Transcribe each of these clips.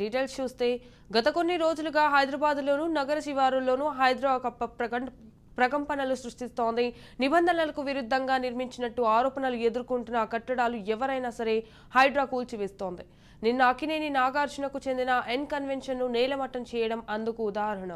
Details చూస్తే గత కొన్ని రోజులుగా హైదరాబాద్లోను నగర శివారుల్లోనూ హైదరా కప్ప ప్రకం ప్రకంపనలు సృష్టిస్తోంది. నిబంధనలకు విరుద్ధంగా నిర్మించినట్టు ఆరోపణలు ఎదుర్కొంటున్న కట్టడాలు ఎవరైనా సరే హైడ్రా కూల్చివేస్తోంది. నిన్న అకినేని నాగార్జునకు చెందిన ఎన్ కన్వెన్షన్ను నేలమట్టం చేయడం అందుకు ఉదాహరణ.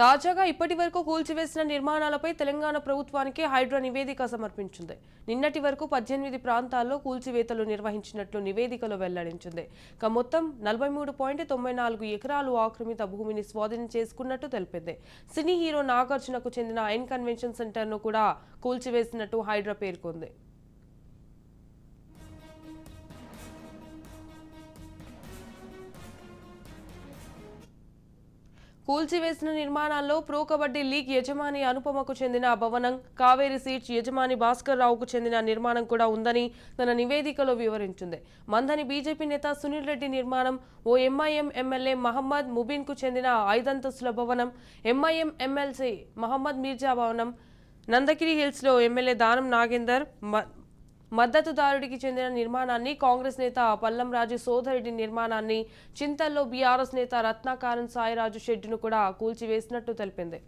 తాజాగా ఇప్పటి వరకు కూల్చివేసిన నిర్మాణాలపై తెలంగాణ ప్రభుత్వానికి హైడ్రా నివేదిక సమర్పించింది. నిన్నటి వరకు పద్దెనిమిది ప్రాంతాల్లో కూల్చివేతలు నిర్వహించినట్లు నివేదికలో వెల్లడించింది. ఇక మొత్తం నలభై మూడు పాయింట్ తొంభై నాలుగు ఎకరాలు ఆక్రమిత భూమిని స్వాధీనం చేసుకున్నట్టు తెలిపింది. సినీ హీరో నాగార్జునకు చెందిన ఎన్ కన్వెన్షన్ సెంటర్ను కూడా కూల్చివేసినట్టు హైడ్రా పేర్కొంది. కూల్చివేసిన నిర్మాణాల్లో ప్రో కబడ్డీ లీగ్ యజమాని అనుపమకు చెందిన భవనం కావేరి సీట్స్ యజమాని భాస్కర్ రావుకు చెందిన నిర్మాణం కూడా ఉందని తన నివేదికలో వివరించింది. మందని బీజేపీ నేత సునీల్ రెడ్డి నిర్మాణం ఓ ఎంఐఎం ఎమ్మెల్యే మహమ్మద్ ముబీన్కు చెందిన ఐదంతస్తుల భవనం ఎంఐఎం ఎమ్మెల్సీ మహమ్మద్ మీర్జా భవనం నందగిరి హిల్స్లో ఎమ్మెల్యే దానం నాగేందర్ మ- మద్దతుదారుడికి చెందిన నిర్మాణాన్ని కాంగ్రెస్ నేత పల్లం రాజు సోదరుడి నిర్మాణాన్ని చింతల్లో బీఆర్ఎస్ నేత రత్నాకారన్ సాయిరాజు షెడ్డును కూడా కూల్చివేసినట్టు తెలిపింది.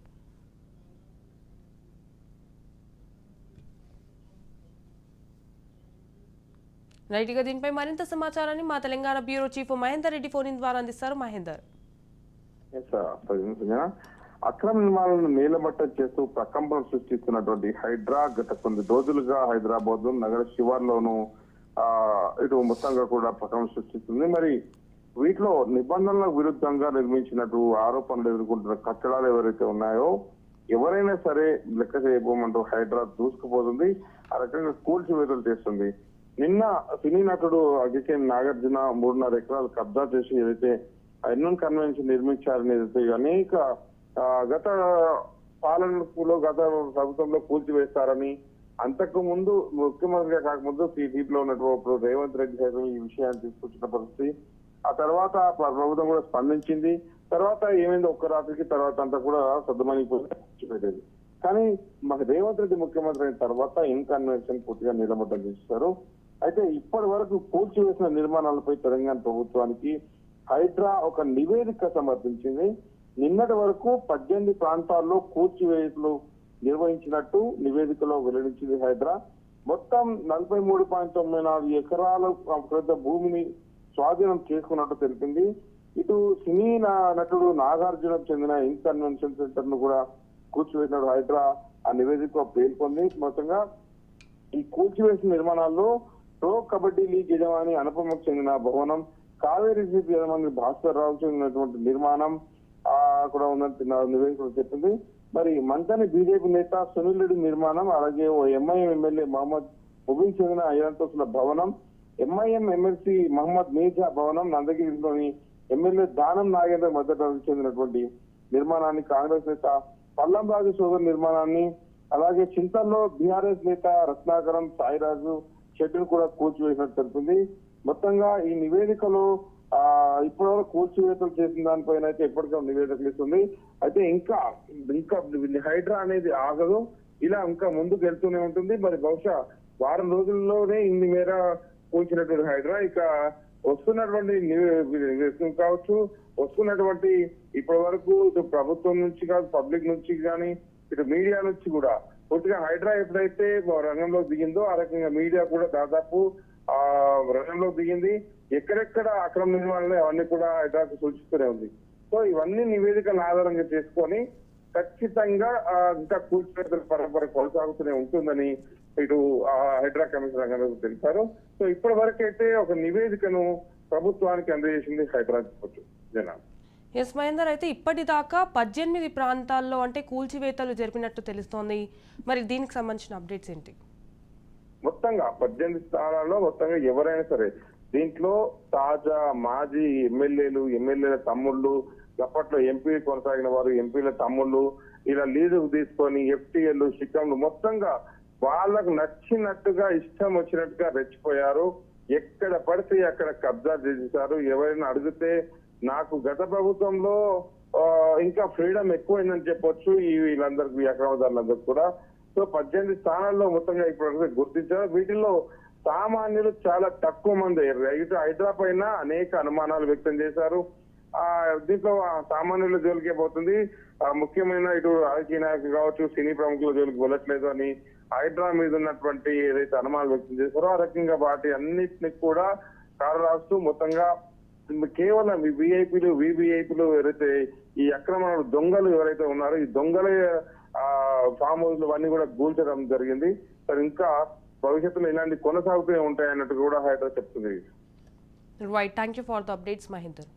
రైట్గా దీనిపై మరింత సమాచారాన్ని మా Telangana bureau chief Mahender Reddy phone ద్వారా అందిస్తారు. మహేందర్. అక్రమ నిర్మాణాలను నీలమట్టం చేస్తూ ప్రకంపన సృష్టిస్తున్నటువంటి హైడ్రా గత కొన్ని రోజులుగా హైదరాబాద్ నగర శివార్లోను ఇటు మొత్తంగా కూడా ప్రకంపన సృష్టిస్తుంది. మరి వీటిలో నిబంధనలకు విరుద్ధంగా నిర్మించినట్టు ఆరోపణలు ఎదుర్కొంటున్న కట్టడాలు ఎవరైతే ఉన్నాయో ఎవరైనా సరే లెక్క చేయబోమంటూ హైడ్రా దూసుకుపోతుంది. ఆ రకంగా కూల్చివేతలు చేస్తుంది నిన్న సినీ నటుడు అగికేన్ నాగార్జున మూడున్నర ఎకరాలు కబ్జా చేసి ఏదైతే ఎన్నోన్ కన్వెన్షన్ నిర్మించారని అనేక గత పాలనలో గత ప్రభుత్వంలో కూల్చివేస్తారని అంతకు ముందు ముఖ్యమంత్రిగా కాకముందు టీడీపీలో ఉన్నటువంటి రేవంత్ రెడ్డి సైతం ఈ విషయాన్ని తీసుకొచ్చిన పరిస్థితి. ఆ తర్వాత ప్రభుత్వం కూడా స్పందించింది. తర్వాత ఏమైంది ఒక్క రాత్రికి తర్వాత అంతా కూడా సద్దుమణిపోయింది కానీ మన రేవంత్ రెడ్డి ముఖ్యమంత్రి అయిన తర్వాత ఇన్కన్వెన్షన్ పూర్తిగా నిలబడ్డం చేస్తారు అయితే ఇప్పటి వరకు పూర్చివేసిన నిర్మాణాలపై తెలంగాణ ప్రభుత్వానికి హైడ్రా ఒక నివేదిక సమర్పించింది. నిన్నటి వరకు పద్దెనిమిది ప్రాంతాల్లో కూర్చివేతలు నిర్వహించినట్టు నివేదికలో వెల్లడించింది హైదరా. మొత్తం నలభై మూడు పాయింట్ తొంభై నాలుగు ఎకరాల పెద్ద భూమిని స్వాధీనం చేసుకున్నట్టు తెలిపింది. ఇటు సినీ నటుడు నాగార్జునకు చెందిన ఇన్ కన్వెన్షన్ సెంటర్ను కూడా కూర్చివేసినాడు హైదరా. ఆ నివేదిక పేర్కొంది మొత్తంగా ఈ కూల్చివేసిన నిర్మాణాల్లో ప్రో కబడ్డీ లీగ్ యజమాని అనుపమకు చెందిన భవనం కావేరీ సీట్ యజమాని భాస్కర్ రావు చెందినటువంటి నిర్మాణం కూడా ఉందని నివేదికలు చెప్పింది. మరి మంతని బీజేపీ నేత సునీల్ రెడ్డి నిర్మాణం అలాగే ఓ ఎంఐఎం ఎమ్మెల్యే మహమ్మద్ ముబిన్ చెందిన ఐదంతస్తుల భవనం ఎంఐఎం ఎమ్మెల్సీ మహమ్మద్ మీర్జా భవనం నందగిరిలోని ఎమ్మెల్యే దానం నాగేంద్ర మద్దతు చెందినటువంటి నిర్మాణాన్ని కాంగ్రెస్ నేత పల్లం రాజు సోదరు నిర్మాణాన్ని అలాగే చింతల్లో బీఆర్ఎస్ నేత రత్నాకరం సాయిరాజు షెడ్యూల్ కూడా కూల్చివేసినట్టు తెలిపింది. మొత్తంగా ఈ నివేదికలో ఆ ఇప్పటివరకు కూల్చివేతలు చేసిన దానిపైన అయితే ఎప్పటికీ నివేదికలు ఇస్తుంది. అయితే ఇంకా ఇంకా హైడ్రా అనేది ఆగదు. ఇలా ఇంకా ముందుకు వెళ్తూనే ఉంటుంది. మరి బహుశా వారం రోజుల్లోనే ఇన్ని మేర కూల్చినటువంటి హైడ్రా ఇక వస్తున్నటువంటి కావచ్చు. వస్తున్నటువంటి ఇప్పటి వరకు ఇటు ప్రభుత్వం నుంచి కాదు పబ్లిక్ నుంచి కానీ ఇటు మీడియా నుంచి కూడా పూర్తిగా హైడ్రా ఎప్పుడైతే రంగంలో దిగిందో ఆ రకంగా మీడియా కూడా దాదాపు ఆ రంగంలో దిగింది. ఎక్కడెక్కడ అక్రమ నిర్మాణాలు అవన్నీ కూడా హైడ్రాకు సూచిస్తూనే ఉంది. సో ఇవన్నీ నివేదికలను ఆధారంగా చేసుకొని ఖచ్చితంగా ఇంకా కూల్చివేతల పరంపర కొనసాగుతూనే ఉంటుందని ఇటు ఆ, హైడ్రా కమిషన్ తెలిపారు. సో ఇప్పటి వరకు అయితే ఒక నివేదికను ప్రభుత్వానికి అందజేసింది హైడ్రా చెప్పొచ్చు జనాలు. ఎస్ మహేందర్ అయితే ఇప్పటిదాకా పద్దెనిమిది ప్రాంతాల్లో అంటే కూల్చివేతలు జరిపినట్టు తెలుస్తోంది. మరి దీనికి సంబంధించిన అప్డేట్స్ ఏంటి? మొత్తంగా పద్దెనిమిది స్థానాల్లో మొత్తంగా ఎవరైనా సరే దీంట్లో తాజా మాజీ ఎమ్మెల్యేలు ఎమ్మెల్యేల తమ్ముళ్ళు అప్పట్లో ఎంపీ కొనసాగిన వారు ఎంపీల తమ్ముళ్ళు ఇలా లీజుకు తీసుకొని ఎఫ్టీఎల్ షికంలు మొత్తంగా వాళ్ళకు నచ్చినట్టుగా ఇష్టం వచ్చినట్టుగా రెచ్చిపోయారు. ఎక్కడ పడితే అక్కడ కబ్జా చేసేశారు ఎవరైనా అడిగితే నాకు గత ప్రభుత్వంలో ఇంకా ఫ్రీడమ్ ఎక్కువైందని చెప్పొచ్చు. ఈ వీళ్ళందరికీ అక్రమదారులందరికీ కూడా. సో పద్దెనిమిది స్థానాల్లో మొత్తంగా ఇప్పుడు గుర్తించారు. వీటిల్లో సామాన్యులు చాలా తక్కువ మంది ఇటు హైదరాబాద్ పైన అనేక అనుమానాలు వ్యక్తం చేశారు. ఆ దీంట్లో సామాన్యుల జోలికే పోతుంది. ఆ ముఖ్యమైన ఇటు రాజకీయ నాయకులు కావచ్చు సినీ ప్రముఖుల జోలికి వెళ్ళట్లేదు అని హైడ్రా మీద ఉన్నటువంటి ఏదైతే అనుమానాలు వ్యక్తం చేశారో ఆ రకంగా వాటి అన్నిటిని కూడా కారు రాస్తూ మొత్తంగా కేవలం విఐపీలు వివిఐపీలు ఎవరైతే ఈ అక్రమ దొంగలు ఎవరైతే ఉన్నారో ఈ దొంగల ఆ ఫామ్ హౌస్ అవన్నీ కూడా గూల్చడం జరిగింది. సరే ఇంకా భవిష్యత్తులో ఇలాంటి కొనసాగుతూనే ఉంటాయన్నట్టు కూడా హైదరాబాద్ చెప్తుంది. Right thank you for the updates Mahender